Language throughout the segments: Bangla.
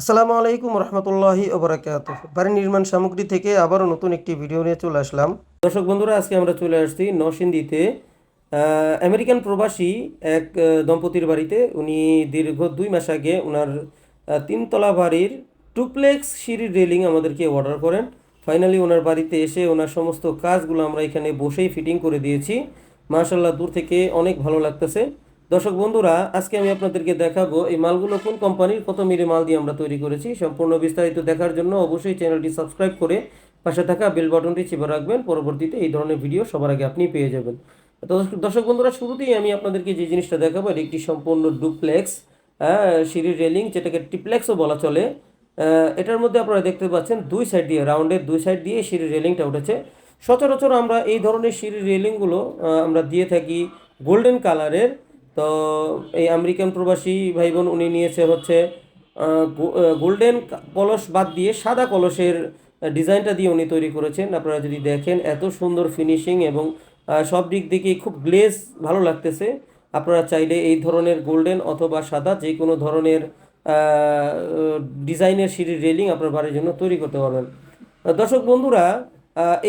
আসসালামু আলাইকুম রহমতুল্লাহি ওবরাকাত। বাড়ি নির্মাণ সামগ্রী থেকে আবারও নতুন একটি ভিডিও নিয়ে চলে আসলাম। দর্শক বন্ধুরা, আজকে আমরা চলে আসছি নরসিংদীতে। আমেরিকান প্রবাসী এক দম্পতির বাড়িতে। উনি দীর্ঘ দুই মাস আগে ওনার তিনতলা বাড়ির টুপ্লেক্স সিঁড়ির রেলিং আমাদেরকে অর্ডার করেন। ফাইনালি ওনার বাড়িতে এসে ওনার সমস্ত কাজগুলো আমরা এখানে বসেই ফিটিং করে দিয়েছি। মাশাল্লাহ দূর থেকে অনেক ভালো লাগতেছে। দর্শক বন্ধুরা, আজকে আমি আপনাদেরকে দেখাবো এই মালগুলো কোন কোম্পানির, কত মিলি মাল দিয়ে আমরা তৈরি করেছি। সম্পূর্ণ বিস্তারিত দেখার জন্য অবশ্যই চ্যানেলটি সাবস্ক্রাইব করে পাশে থাকা বেল বাটনটি চেপে রাখবেন। পরবর্তীতে এই ধরনের ভিডিও সবার আগে আপনি পেয়ে যাবেন। দর্শক- বন্ধুরা, শুরুতেই আমি আপনাদেরকে যে জিনিসটা দেখাবো, এটি একটি সম্পূর্ণ ডুপ্লেক্স সিঁড়ির রেলিং, যেটাকে টিপ্লেক্সও বলা চলে। এটার মধ্যে আপনারা দেখতে পাচ্ছেন দুই সাইড দিয়ে, রাউন্ডের দুই সাইড দিয়ে সিঁড়ির রেলিংটা উঠেছে। সচরাচর আমরা এই ধরনের সিঁড়ির রেলিংগুলো আমরা দিয়ে থাকি গোল্ডেন কালারের। তো এই আমেরিকান প্রবাসী ভাই বোন উনি নিয়েছে হচ্ছে গোল্ডেন কলস বাদ দিয়ে সাদা কলসের ডিজাইনটা দিয়ে উনি তৈরি করেছেন। আপনারা যদি দেখেন, এত সুন্দর ফিনিশিং এবং সব দিক থেকে খুব গ্লেজ ভালো লাগতেছে। আপনারা চাইলে এই ধরনের গোল্ডেন অথবা সাদা যে কোনো ধরনের ডিজাইনের সিঁড়ির রেলিং আপনার বাড়ির জন্য তৈরি করতে পারবেন। দর্শক বন্ধুরা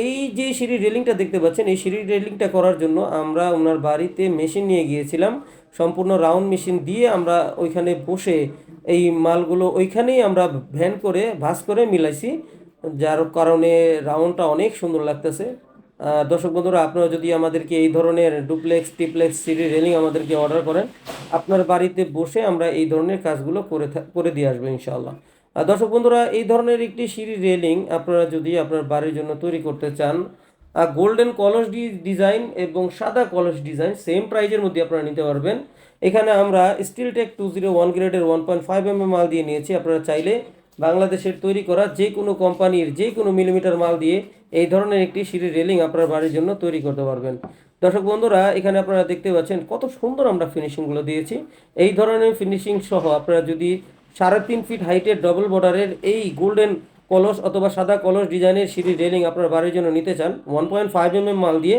এই যে সিঁড়ির রেলিংটা দেখতে পাচ্ছেন, এই সিঁড়ির রেলিংটা করার জন্য আমরা ওনার বাড়িতে মেশিন নিয়ে গিয়েছিলাম। সম্পূর্ণ রাউন্ড মেশিন দিয়ে আমরা ওইখানে বসে এই মালগুলো ওইখানেই আমরা ভ্যান করে ভাস করে মিলাইছি। যার কারণে রাউন্ডটা অনেক সুন্দর লাগতেছে। দর্শক বন্ধুরা, আপনারা যদি আমাদেরকে এই ধরনের ডুপ্লেক্স টিপ্লেক্স সিঁড়ি রেলিং আমাদেরকে অর্ডার করেন, আপনার বাড়িতে বসে আমরা এই ধরনের কাজগুলো করে করে দিয়ে আসব ইনশাআল্লাহ। দর্শক বন্ধুরা, এই ধরনের একটি সিঁড়ি রেলিং আপনারা যদি আপনার বাড়ির জন্য তৈরি করতে চান গোল্ডেন কলস ডিজাইন এবং সাদা কলস ডিজাইন সেম প্রাইজের মধ্যে আপনারা নিতে পারবেন। এখানে আমরা steel tech two zero one গ্রেডের ওয়ান পয়েন্ট ফাইভ এম মাল দিয়ে নিয়েছি। আপনারা চাইলে বাংলাদেশের তৈরি করা যে কোনো কোম্পানির যে কোনো মিলিমিটার মাল দিয়ে এই ধরনের একটি সিঁড়ি রেলিং আপনার বাড়ির জন্য তৈরি করতে পারবেন। দর্শক বন্ধুরা, এখানে আপনারা দেখতে পাচ্ছেন কত সুন্দর আমরা ফিনিশিংগুলো দিয়েছি। এই ধরনের ফিনিশিং সহ আপনারা যদি সাড়ে তিন ফিট হাইটের ডবল বর্ডারের এই গোল্ডেন কলস অথবা সাদা কলস ডিজাইনের সিঁড়ি রেলিং আপনার বাড়ির জন্য নিতে চান। One point five M M মাল দিয়ে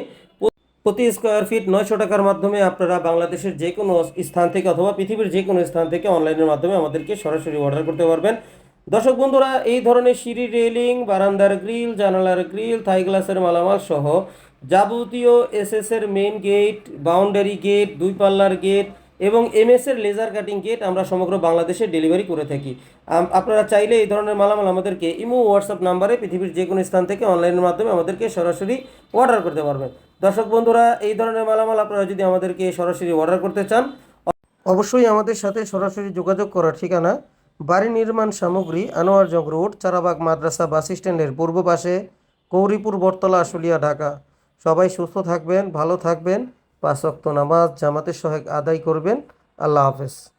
প্রতি স্কোয়ার ফিট নয়শো টাকার মাধ্যমে আপনারা বাংলাদেশের যে কোনো স্থান থেকে অথবা পৃথিবীর যে কোনো স্থান থেকে অনলাইনের মাধ্যমে আমাদেরকে সরাসরি অর্ডার করতে পারবেন। দর্শক বন্ধুরা, এই ধরনের সিঁড়ি রেলিং বারান্দার গ্রিল জানালার গ্রিল থাই গ্লাসের মালামাল সহ যাবতীয় এসএস এর মেইন গেট বাউন্ডারি গেট দুই পাল্লার গেট এবং এমএস এর লেজার কাটিং গেট আমরা সমগ্র বাংলাদেশে ডেলিভারি করে থাকি। আপনারা চাইলে এই ধরনের মালামাল আমাদেরকে ইমো হোয়াটসঅ্যাপ নাম্বারে পৃথিবীর যে কোনো স্থান থেকে অনলাইনের মাধ্যমে আমাদেরকে সরাসরি অর্ডার করতে পারবেন। দর্শক বন্ধুরা, এই ধরনের মালামাল আপনারা যদি আমাদেরকে সরাসরি অর্ডার করতে চান, অবশ্যই আমাদের সাথে সরাসরি যোগাযোগ করার ঠিকানা বাড়ি নির্মাণ সামগ্রী, আনোয়ার আনোয়ারজং রোড, চারাবাগ মাদ্রাসা বাস স্ট্যান্ডের পূর্ব পাশে, গৌরীপুর বটতলা আশুলিয়া, ঢাকা। সবাই সুস্থ থাকবেন, ভালো থাকবেন। পাঁচ অক্ত নামাজ জামাতের সহায়ক আদায় করবেন। আল্লাহ হাফেজ।